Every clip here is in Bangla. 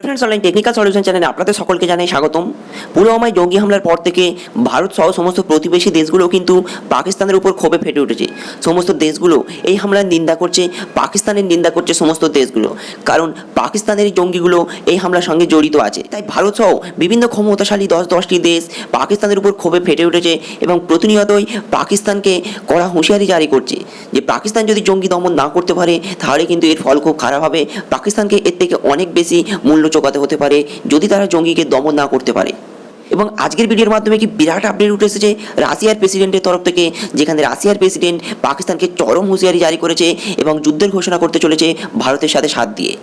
ফ্রেন্ডস অনলাইন টেকনিক্যাল সলিউশন চ্যানেলে আপনাদের সকলকে জানাই স্বাগতম। পুলওয়ামায় জঙ্গি হামলার পর থেকে ভারত সহ সমস্ত প্রতিবেশী দেশগুলো কিন্তু পাকিস্তানের উপর ক্ষোভে ফেটে উঠেছে। সমস্ত দেশগুলো এই হামলার নিন্দা করছে, পাকিস্তানের নিন্দা করছে সমস্ত দেশগুলো। কারণ পাকিস্তানের জঙ্গিগুলো এই হামলার সঙ্গে জড়িত আছে। তাই ভারত সহ বিভিন্ন ক্ষমতাশালী দশ দশটি দেশ পাকিস্তানের উপর ক্ষোভে ফেটে উঠেছে এবং প্রতিনিয়তই পাকিস্তানকে কড়া হুঁশিয়ারি জারি করছে যে পাকিস্তান যদি জঙ্গি দমন না করতে পারে, তাহলে কিন্তু এর ফল খুব খারাপ হবে। পাকিস্তানকে এর থেকে অনেক বেশি মূল্য চোকাতে হতে পারে, যদি তারা জঙ্গিকে দমন না করতে পারে। এবং আজকের ভিডিওর মাধ্যমে কি বিরাট আপডেট উঠে এসেছে? রাশিয়ার প্রেসিডেন্টের তরফ থেকে, যেখানে রাশিয়ার প্রেসিডেন্ট পাকিস্তানকে চরম হুঁশিয়ারি জারি করেছে এবং যুদ্ধের ঘোষণা করতে চলেছে ভারতের সাথে সাথ দিয়ে।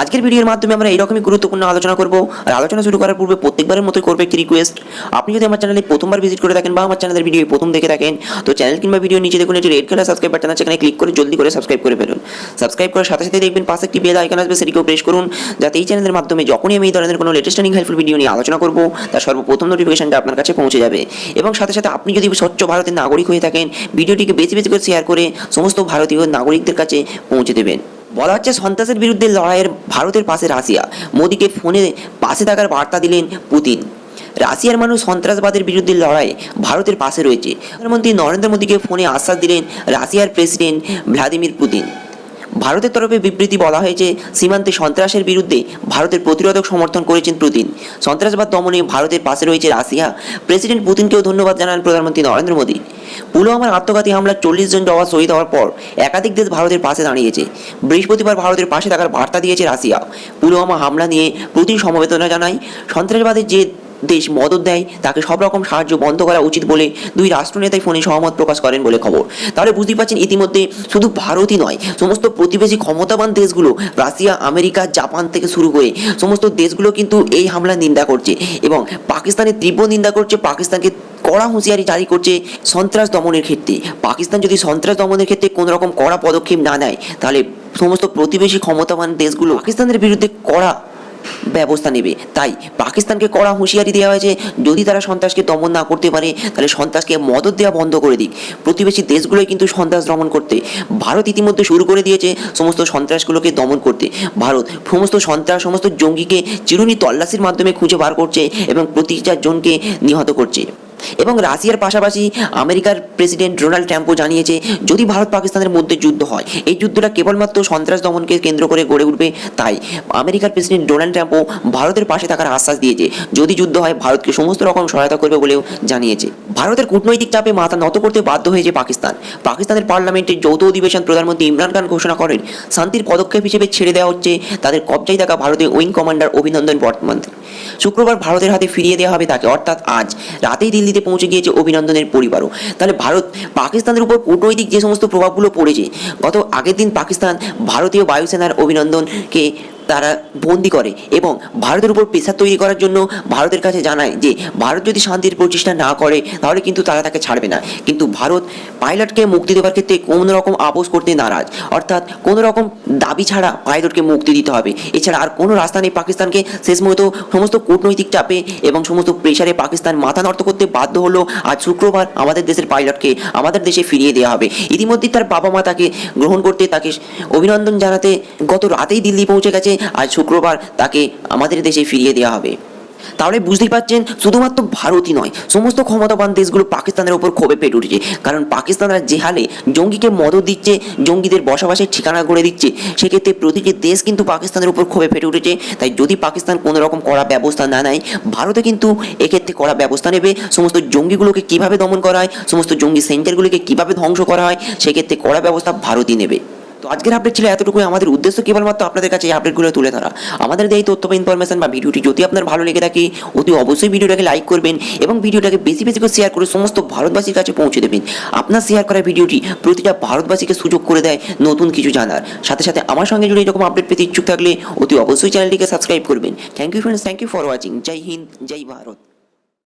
আজকের ভিডিওর মাধ্যমে আমরা এইরকমই গুরুত্বপূর্ণ আলোচনা করব। আর আলোচনা শুরু করার পূর্বে প্রত্যেকবারের মতোই করব একটি রিকোয়েস্ট আপনি যদি আমার চ্যানেলে প্রথমবার ভিজিট করে থাকেন বা আমার চ্যানেলের ভিডিও প্রথম দেখে থাকেন, তো চ্যানেল কিংবা ভিডিও নিচে দেখুন একটি রেড কালার সাবস্ক্রাইব বাটন আছে সেখানে ক্লিক করে জলদি করে সাবস্ক্রাইব করে ফেলুন। সাবস্ক্রাইব করার সাথে সাথে দেখবেন পাশে একটি বেল আইকন আসবে, সেটিকেও প্রেস করুন, যাতে এই চ্যানেলের মাধ্যমে যখনই আমি এই ধরনের কোনো লেটেস্ট অ্যান্ড হেল্পফুল ভিডিও নিয়ে আলোচনা করব, তার সর্বপ্রথম নোটিফিকেশনটা আপনার কাছে পৌঁছে যাবে। এবং সাথে সাথে আপনি যদি স্বচ্ছ ভারতের নাগরিক হয়ে থাকেন ভিডিওটিকে বেশি বেশি করে শেয়ার করে সমস্ত ভারতীয় নাগরিকদের কাছে পৌঁছে দেবেন। বলা হচ্ছে সন্ত্রাসের বিরুদ্ধে লড়াইয়ের ভারতের পাশে রাশিয়া। মোদীকে ফোনে পাশে থাকার বার্তা দিলেন পুতিন। রাশিয়ার মানুষ সন্ত্রাসবাদের বিরুদ্ধে লড়াই ভারতের পাশে রয়েছে। প্রধানমন্ত্রী নরেন্দ্র মোদীকে ফোনে আশ্বাস দিলেন রাশিয়ার প্রেসিডেন্ট ভ্লাদিমির পুতিন। ভারতের তরফে বিবৃতি বলা হয়েছে সীমান্তে সন্ত্রাসের বিরুদ্ধে ভারতের প্রতিরোধক সমর্থন করেছেন পুতিন। সন্ত্রাসবাদ দমনে ভারতের পাশে রয়েছে রাশিয়া। প্রেসিডেন্ট পুতিনকেও ধন্যবাদ জানান প্রধানমন্ত্রী নরেন্দ্র মোদী। পুলওয়ামার আত্মঘাতী হামলার চল্লিশ জন জওয়ান শহীদ হওয়ার পর একাধিক দেশ ভারতের পাশে দাঁড়িয়েছে। বৃহস্পতিবার ভারতের পাশে থাকার বার্তা দিয়েছে রাশিয়া। পুলওয়ামা হামলা নিয়ে পুতিন সমবেদনা জানায়, সন্ত্রাসবাদের যে দেশ মদত দেয়, তাকে সব রকম সাহায্য বন্ধ করা উচিত বলে দুই রাষ্ট্রনেতাই ফোনে সহমত প্রকাশ করেন বলে খবর। তাহলে বুঝতেই পারছেন, ইতিমধ্যে শুধু ভারতই নয়, সমস্ত প্রতিবেশী ক্ষমতাবান দেশগুলো, রাশিয়া, আমেরিকা, জাপান থেকে শুরু করে সমস্ত দেশগুলো কিন্তু এই হামলার নিন্দা করছে এবং পাকিস্তানের তীব্র নিন্দা করছে, পাকিস্তানকে কড়া হুঁশিয়ারি জারি করছে সন্ত্রাস দমনের ক্ষেত্রে। পাকিস্তান যদি সন্ত্রাস দমনের ক্ষেত্রে কোনো রকম কড়া পদক্ষেপ না নেয়, তাহলে সমস্ত প্রতিবেশী ক্ষমতাবান দেশগুলো পাকিস্তানের বিরুদ্ধে কড়া ব্যবস্থা নেবে। তাই পাকিস্তানকে কড়া হুঁশিয়ারি দেওয়া হয়েছে, যদি তারা সন্ত্রাসকে দমন না করতে পারে, তাহলে সন্ত্রাসকে মদত দেওয়া বন্ধ করে দিক। প্রতিবেশী দেশগুলোই কিন্তু সন্ত্রাস দমন করতে। ভারত ইতিমধ্যে শুরু করে দিয়েছে সমস্ত সন্ত্রাসগুলোকে দমন করতে। ভারত সমস্ত সন্ত্রাস, সমস্ত জঙ্গিকে চিরুনি তল্লাশির মাধ্যমে খুঁজে বার করছে এবং প্রতিটা জনকে নিহত করছে। এবং রাশিয়ার পাশাপাশি আমেরিকার প্রেসিডেন্ট ডোনাল্ড ট্রাম্পও জানিয়েছে, যদি ভারত পাকিস্তানের মধ্যে যুদ্ধ হয়, এই যুদ্ধটা কেবলমাত্র সন্ত্রাস দমনকে কেন্দ্র করে গড়ে উঠবে তাই আমেরিকার প্রেসিডেন্ট ডোনাল্ড ট্রাম্পও ভারতের পাশে থাকার আশ্বাস দিয়েছে। যদি যুদ্ধ হয়, ভারতকে সমস্ত রকম সহায়তা করবে বলেও জানিয়েছে। ভারতের কূটনৈতিক চাপে মাথা নত করতে বাধ্য হয়েছে পাকিস্তান। পাকিস্তানের পার্লামেন্টের যৌথ অধিবেশন প্রধানমন্ত্রী ইমরান খান ঘোষণা করেন, শান্তির পদক্ষেপ হিসেবে ছেড়ে দেওয়া হচ্ছে তাদের কবজায় থাকা ভারতীয় উইং কমান্ডার অভিনন্দন বর্তমানকে শুক্রবার ভারতের হাতে ফিরিয়ে দেওয়া হবে তাকে। অর্থাৎ আজ রাতেই দিল্লিতে পৌঁছে গিয়েছে অভিনন্দনের পরিবারও। তাহলে ভারত, পাকিস্তানের উপর কূটনৈতিক যে সমস্ত প্রভাবগুলো পড়েছে, গত আগের দিন পাকিস্তান ভারতীয় বায়ুসেনার অভিনন্দনকে তারা বন্দি করে এবং ভারতের উপর প্রেশার তৈরি করার জন্য ভারতের কাছে জানায় যে, ভারত যদি শান্তির প্রচেষ্টা না করে, তাহলে কিন্তু তারা তাকে ছাড়বে না। কিন্তু ভারত পাইলটকে মুক্তি দেওয়ার ক্ষেত্রে কোনো রকম আপোষ করতে নারাজ। অর্থাৎ কোনো রকম দাবি ছাড়া পাইলটকে মুক্তি দিতে হবে। এছাড়া আর কোনো রাস্তা নেই পাকিস্তানকে শেষ মতো সমস্ত কূটনৈতিক চাপে এবং সমস্ত প্রেশারে পাকিস্তান মাথা নত করতে বাধ্য হলো। আজ শুক্রবার আমাদের দেশের পাইলটকে আমাদের দেশে ফিরিয়ে দেওয়া হবে। ইতিমধ্যেই তার বাবা মা তাকে গ্রহণ করতে তাকে অভিনন্দন জানাতে গত রাতেই দিল্লি পৌঁছে গেছে। আজ শুক্রবার তাকে আমাদের দেশে ফিরিয়ে দেওয়া হবে। তাহলে বুঝতেই পারছেন, শুধুমাত্র ভারতই নয়, সমস্ত ক্ষমতাবান দেশগুলো পাকিস্তানের ওপর ক্ষোভে পেট উঠেছে। কারণ পাকিস্তানরা যে হালে জঙ্গিকে মদত দিচ্ছে, জঙ্গিদের বসবাসের ঠিকানা করে দিচ্ছে, সেক্ষেত্রে প্রতিটি দেশ কিন্তু পাকিস্তানের উপর ক্ষোভে ফেটে উঠেছে। তাই যদি পাকিস্তান কোনো রকম কড়া ব্যবস্থা না নেয়, ভারতে কিন্তু এক্ষেত্রে কড়া ব্যবস্থা নেবে। সমস্ত জঙ্গিগুলোকে কীভাবে দমন করা হয়, সমস্ত জঙ্গি সেন্টারগুলিকে কীভাবে ধ্বংস করা হয়, সেক্ষেত্রে কড়া ব্যবস্থা ভারতই নেবে। তো আজকের আপডেট ছিল এতটুকুই। আমাদের উদ্দেশ্য কেবলমাত্র আপনাদের কাছে এই আপডেটগুলো তুলে ধরা। আমাদের এই তথ্য বা ইনফরমেশন বা ভিডিওটি যদি আপনার ভালো লেগে থাকে, অতি অবশ্যই ভিডিওটাকে লাইক করবেন এবং ভিডিওটাকে বেশি বেশি করে শেয়ার করে সমস্ত ভারতবাসীর কাছে পৌঁছে দেবেন। আপনার শেয়ার করা ভিডিওটি প্রতিটা ভারতবাসীকে সুযোগ করে দেয় নতুন কিছু জানার। সাথে সাথে আমার সঙ্গে জুড়ে এরকম আপডেট পেতে ইচ্ছুক থাকলে অতি অবশ্যই চ্যানেলটিকে সাবস্ক্রাইব করবেন। Thank you friends thank you for watching জয় হিন্দ, জয় ভারত।